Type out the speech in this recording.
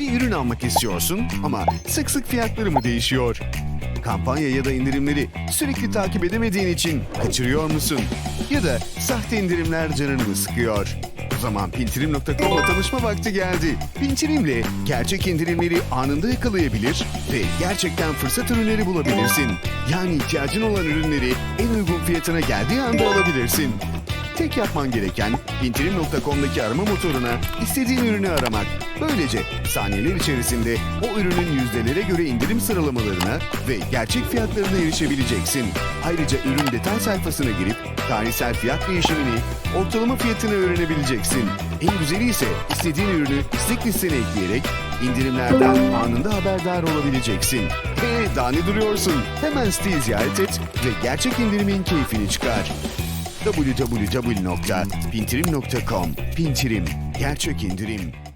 Bir ürün almak istiyorsun ama sık sık fiyatları mı değişiyor? Kampanya ya da indirimleri sürekli takip edemediğin için kaçırıyor musun? Ya da sahte indirimler canını mı sıkıyor? O zaman pintirim.com'la tanışma vakti geldi. Pintirim'le gerçek indirimleri anında yakalayabilir ve gerçekten fırsat ürünleri bulabilirsin. Yani ihtiyacın olan ürünleri en uygun fiyatına geldiği anda alabilirsin. Tek yapman gereken pintirim.com'daki arama motoruna istediğin ürünü aramak. Böylece saniyeler içerisinde o ürünün yüzdelere göre indirim sıralamalarına ve gerçek fiyatlarına erişebileceksin. Ayrıca ürün detay sayfasına girip tarihsel fiyat değişimini, ortalama fiyatını öğrenebileceksin. En güzeli ise istediğin ürünü istek listene ekleyerek indirimlerden anında haberdar olabileceksin. Eee daha ne duruyorsun? Hemen siteyi ziyaret et ve gerçek indirimin keyfini çıkar www.pintirim.com Pintirim. Gerçek indirim.